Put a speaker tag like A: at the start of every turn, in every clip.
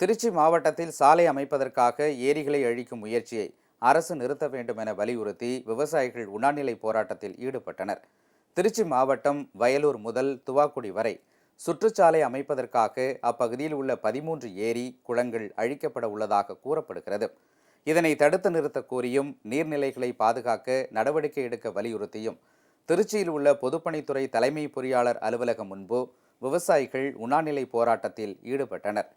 A: திருச்சி மாவட்டத்தில் சாலை அமைப்பதற்காக ஏரிகளை அழிக்கும் முயற்சியை அரசு நிறுத்த வேண்டும் என வலியுறுத்தி விவசாயிகள் உண்ணாநிலை போராட்டத்தில் ஈடுபட்டனர். திருச்சி மாவட்டம் வயலூர் முதல் துவாக்குடி வரை சுற்றுச்சாலை அமைப்பதற்காக அப்பகுதியில் உள்ள பதிமூன்று ஏரி குளங்கள் அழிக்கப்பட உள்ளதாக கூறப்படுகிறது. இதனை தடுத்து நிறுத்த கோரியும் நீர்நிலைகளை பாதுகாக்க நடவடிக்கை எடுக்க வலியுறுத்தியும் திருச்சியில் உள்ள பொதுப்பணித்துறை தலைமை பொறியாளர் அலுவலகம் முன்பு விவசாயிகள் உண்ணாநிலை போராட்டத்தில் ஈடுபட்டனர்.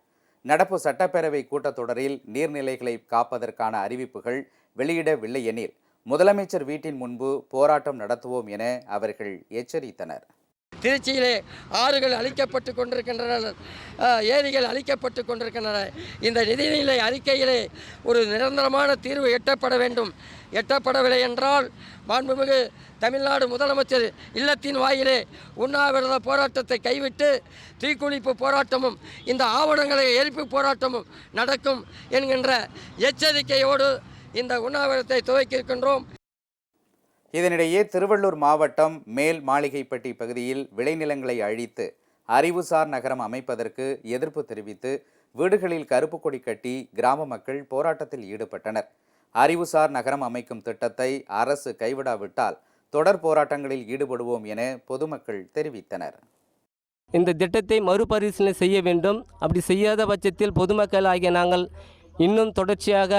A: நடப்பு சட்டப்பேரவை கூட்டத்தொடரில் நீர்நிலைகளை காப்பதற்கான அறிவிப்புகள் வெளியிடவில்லை எனில் முதலமைச்சர் வீட்டின் முன்பு போராட்டம் நடத்துவோம் என அவர்கள் எச்சரித்தனர்.
B: திருச்சியிலே ஆறுகள் அழிக்கப்பட்டு கொண்டிருக்கின்றன ஏரிகள் அழிக்கப்பட்டு கொண்டிருக்கின்றன. இந்த நிதிநிலை அறிக்கையிலே ஒரு நிரந்தரமான தீர்வு எட்டப்பட வேண்டும். எட்டப்படவில்லை என்றால் மாண்புமிகு தமிழ்நாடு முதலமைச்சர் இல்லத்தின் வாயிலே உண்ணாவிரத போராட்டத்தை கைவிட்டு தீக்குளிப்பு போராட்டமும் இந்த ஆவணங்களை எரிப்பு போராட்டமும் நடக்கும் என்கின்ற எச்சரிக்கையோடு இந்த உண்ணாவிரதத்தை துவக்கியிருக்கின்றோம்.
A: இதனிடையே திருவள்ளூர் மாவட்டம் மேல் மாளிகைப்பட்டி பகுதியில் விளைநிலங்களை அழித்து அறிவுசார் நகரம் அமைப்பதற்கு எதிர்ப்பு தெரிவித்து வீடுகளில் கருப்பு கொடி கட்டி கிராம மக்கள் போராட்டத்தில் ஈடுபட்டனர். அறிவுசார் நகரம் அமைக்கும் திட்டத்தை அரசு கைவிடாவிட்டால் தொடர் போராட்டங்களில் ஈடுபடுவோம் என பொதுமக்கள் தெரிவித்தனர்.
C: இந்த திட்டத்தை மறுபரிசீலனை செய்ய வேண்டும். அப்படி செய்யாத பட்சத்தில் பொதுமக்கள் ஆகிய நாங்கள் இன்னும் தொடர்ச்சியாக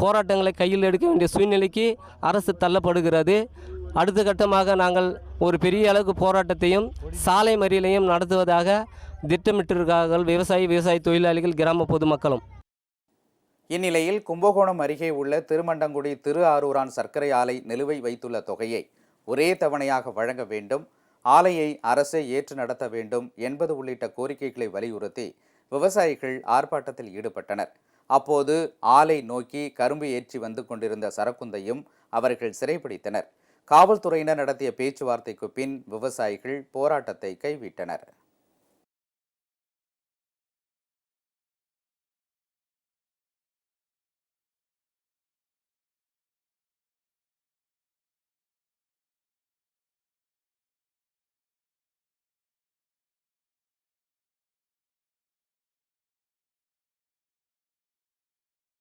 C: போராட்டங்களை கையில் எடுக்க வேண்டிய சூழ்நிலைக்கு அரசு தள்ளப்படுகிறது. அடுத்த கட்டமாக நாங்கள் ஒரு பெரிய அளவுக்கு போராட்டத்தையும் சாலை மறியலையும் நடத்துவதாக திட்டமிட்டிருக்கிறார்கள் விவசாயி விவசாய தொழிலாளிகள் கிராம பொதுமக்களும்.
A: இந்நிலையில் கும்பகோணம் அருகே உள்ள திருமண்டங்குடி திரு ஆரூரான் சர்க்கரை ஆலை நிலுவை வைத்துள்ள தொகையை ஒரே தவணையாக வழங்க வேண்டும். ஆலையை அரசே ஏற்று நடத்த வேண்டும் என்பது உள்ளிட்ட கோரிக்கைகளை வலியுறுத்தி விவசாயிகள் ஆர்ப்பாட்டத்தில் ஈடுபட்டனர். அப்போது ஆலை நோக்கி கரும்பு ஏற்றி வந்து கொண்டிருந்த சரக்குந்தையும் அவர்கள் சிறைப்பிடித்தனர் காவல்துறையினர் நடத்திய பேச்சுவார்த்தைக்கு பின் விவசாயிகள் போராட்டத்தை கைவிட்டனர்.